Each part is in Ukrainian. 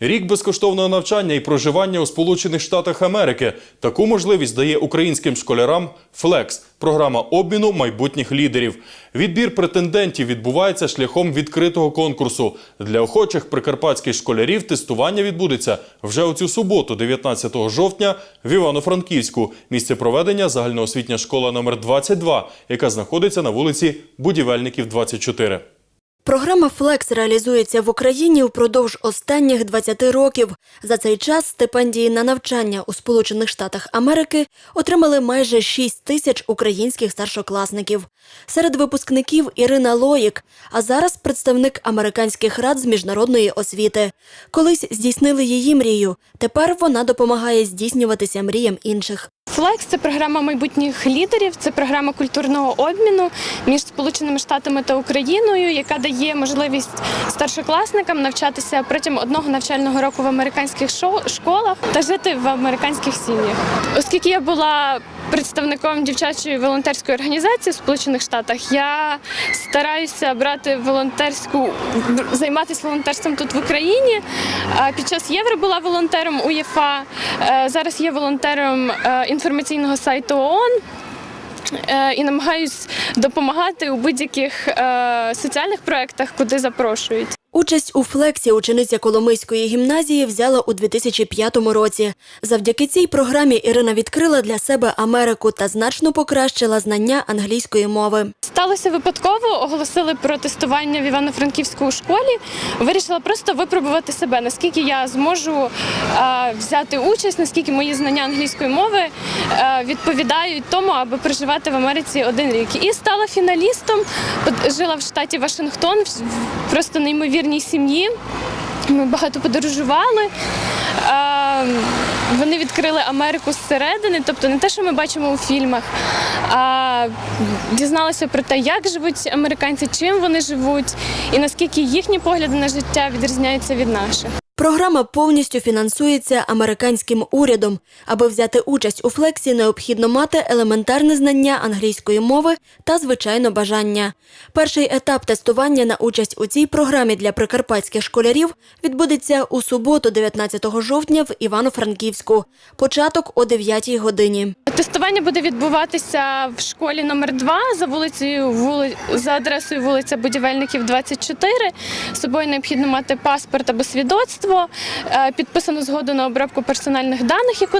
Рік безкоштовного навчання і проживання у Сполучених Штатах Америки. Таку можливість дає українським школярам Флекс програма обміну майбутніх лідерів. Відбір претендентів відбувається шляхом відкритого конкурсу. Для охочих прикарпатських школярів тестування відбудеться вже у цю суботу, 19 жовтня, в Івано-Франківську. Місце проведення загальноосвітня школа номер 22, яка знаходиться на вулиці Будівельників 24. Програма Флекс реалізується в Україні впродовж останніх 20 років. За цей час стипендії на навчання у Сполучених Штатах Америки отримали майже 6 тисяч українських старшокласників. Серед випускників Ірина Лоїк, а зараз представник американських рад з міжнародної освіти. Колись здійснили її мрію. Тепер вона допомагає здійснюватися мріям інших. Флекс це програма майбутніх лідерів, це програма культурного обміну між Сполученими Штатами та Україною, яка дає можливість старшокласникам навчатися протягом одного навчального року в американських школах та жити в американських сім'ях. Оскільки я була представником дівчачої волонтерської організації в Сполучених Штатах, я стараюся брати волонтерську займатися волонтерством тут в Україні. Під час євро була волонтером УЄФА. е, Зараз є волонтером е, інформаційного сайту ООН. е, І намагаюсь допомагати у будь-яких соціальних проєктах, куди запрошують. Участь у флексі учениця Коломийської гімназії взяла у 2005 році. Завдяки цій програмі Ірина відкрила для себе Америку та значно покращила знання англійської мови. Сталося випадково, оголосили про тестування в Івано-Франківську школі. Вирішила просто випробувати себе, наскільки я зможу е, взяти участь, наскільки мої знання англійської мови е, відповідають тому, аби проживати в Америці один рік. І стала фіналістом. Жила в штаті Вашингтон, в в просто сім'ї. Ми багато подорожували. Вони відкрили Америку зсередини, тобто не те, що ми бачимо у фільмах, а дізналися про те, як живуть американці, чим вони живуть, і наскільки їхні погляди на життя відрізняються від наших. Програма повністю фінансується американським урядом. Аби взяти участь у флексі, необхідно мати елементарне знання англійської мови та, звичайно, бажання. Перший етап тестування на участь у цій програмі для прикарпатських школярів відбудеться у суботу, 19 жовтня, в Івано-Франківську. Початок о 9 годині. Тестування буде відбуватися в школі номер 2 за вулицею вули... за адресою вулиця Будівельників 24. З собою необхідно мати паспорт або свідоцтво, е, підписану згоду на обробку персональних даних, яку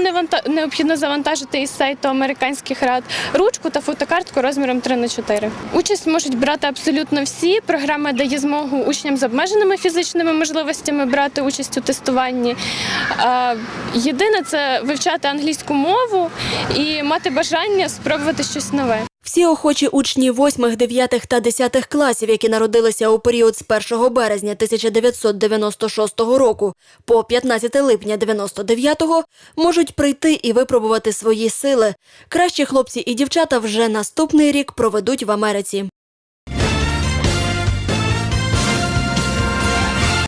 необхідно завантажити із сайту американських рад, ручку та фотокартку розміром 3 на 4 Участь можуть брати абсолютно всі. Програма дає змогу учням з обмеженими фізичними можливостями брати участь у тестуванні. Е, Єдине це вивчати англійську мову і мати бажання спробувати щось нове. Всі охочі учні 8, 9 та 10 класів, які народилися у період з 1 березня 1996 року по 15 липня 99-го, можуть прийти і випробувати свої сили. Кращі хлопці і дівчата вже наступний рік проведуть в Америці.